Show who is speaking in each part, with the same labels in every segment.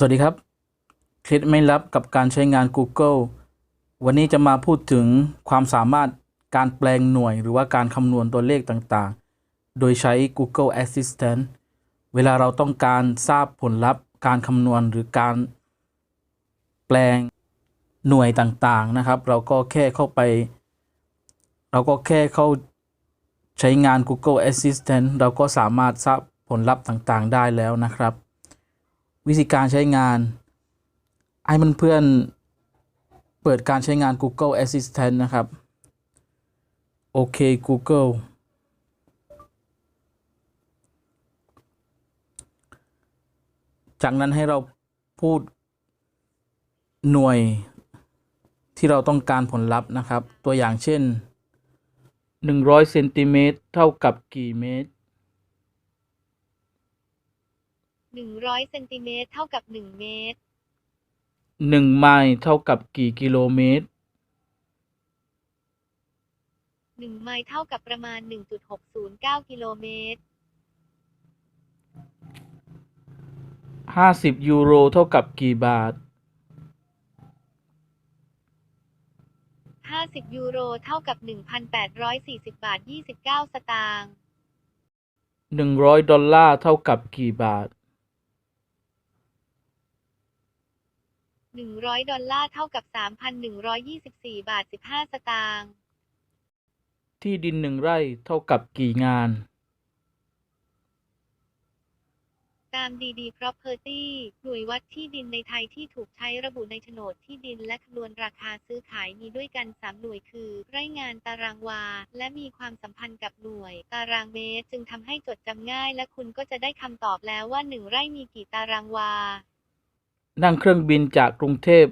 Speaker 1: สวัสดีครับ เคล็ดไม่ลับกับการใช้งาน Google วันนี้จะมาพูดถึงความสามารถการแปลงหน่วยหรือว่าการคำนวณตัวเลขต่างๆ โดยใช้ Google Assistant เวลาเราต้องการทราบผลลัพธ์ การคำนวณหรือการแปลงหน่วยต่างๆนะครับ เราก็แค่เข้าไป เราก็แค่เข้าใช้งาน Google Assistant เราก็สามารถทราบผลลัพธ์ต่างๆ ได้แล้วนะครับ วิธีการใช้งานให้มันเพื่อนเปิดการใช้งาน Google Assistant นะครับ โอเค Google จากนั้นให้เราพูดหน่วยที่เราต้องการผลลัพธ์นะครับ ตัวอย่างเช่น 100เซนติเมตรเท่ากับกี่เมตร
Speaker 2: หนึ่งร้อยเซนติเมตรเท่ากับหนึ่งเมตร
Speaker 1: 1ไมล์เท่ากับกี่กิโลเมตร
Speaker 2: หนึ่งไมล์เท่ากับประมาณหนึ่งจุดหกศูนย์เก้ากิโลเมตร
Speaker 1: 50ยูโรเท่ากับกี่บาท
Speaker 2: ห้าสิบยูโรเท่ากับหนึ่งพันแปดร้อยสี่สิบบาทยี่สิบเก้าสตางค์
Speaker 1: 100ดอลลาร์เท่ากับกี่บาท
Speaker 2: หนึ่งร้อยดอลลาร์เท่ากับสามพันหนึ่งร้อยยี่สิบสี่บาทสิบห้าสตางค์
Speaker 1: ที่ดินหนึ่งไร่เท่ากับกี่งาน
Speaker 2: ตามดีดี property หน่วยวัดที่ดินในไทยที่ถูกใช้ระบุในโฉนดที่ดินและคำนวณราคาซื้อขายมีด้วยกัน 3 หน่วยคือ ไร่งานตารางวา และมีความสัมพันธ์กับหน่วย ตารางเมตร จึงทำให้จดจำง่าย และคุณก็จะได้คำตอบแล้วว่า 1 ไร่มีกี่ตารางวา
Speaker 1: นั่งเครื่องบินจากกรุงเทพ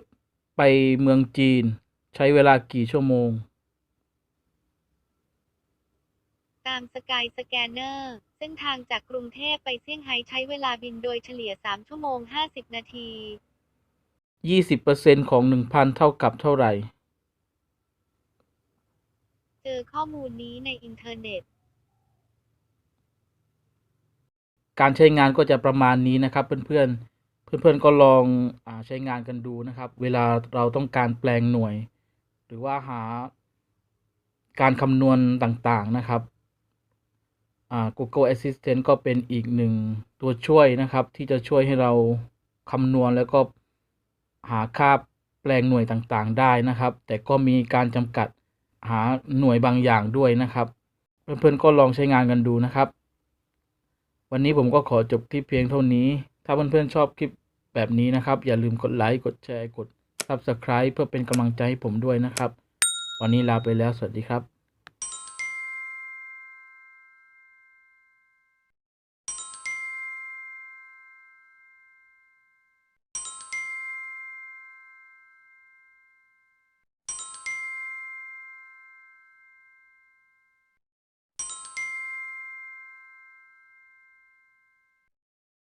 Speaker 1: ไปเมืองจีน ใช้เวลากี่ชั่วโมง
Speaker 2: ตามสกายสแกนเนอร์เส้นทางจากกรุงเทพไปเซี่ยงไฮ้ใช้เวลาบินโดยเฉลี่ย 3 ชั่วโมง 50 นาที
Speaker 1: 20%ของ 1,000 เท่ากับเท่าไหร่
Speaker 2: เจอข้อมูลนี้ในอินเทอร์เน็ต
Speaker 1: การใช้งานก็จะประมาณนี้นะครับเพื่อนๆ เพื่อนๆก็ลองอใช้งานกันดูนะครับ เวลาเราต้องการแปลงหน่วย หรือว่าหาการคำนวณต่างๆนะครับ Google Assistant ก็เป็นอีกหนึ่งตัวช่วยนะครับ ที่จะช่วยให้เราคำนวณแล้วก็หาค่าแปลงหน่วยต่างๆได้นะครับ แต่ก็มีการจำกัดหาหน่วยบางอย่างด้วยนะครับ เพื่อนๆก็ลองใช้งานกันดูนะครับ วันนี้ผมก็ขอจบคลิปเพียงเท่านี้ ถ้าเพื่อนๆชอบคลิปแบบนี้นะครับ อย่าลืมกดไลค์กดแชร์กด Subscribe เพื่อเป็นกำลังใจให้ผมด้วยนะครับ วันนี้ลาไปแล้วสวัสดีครับ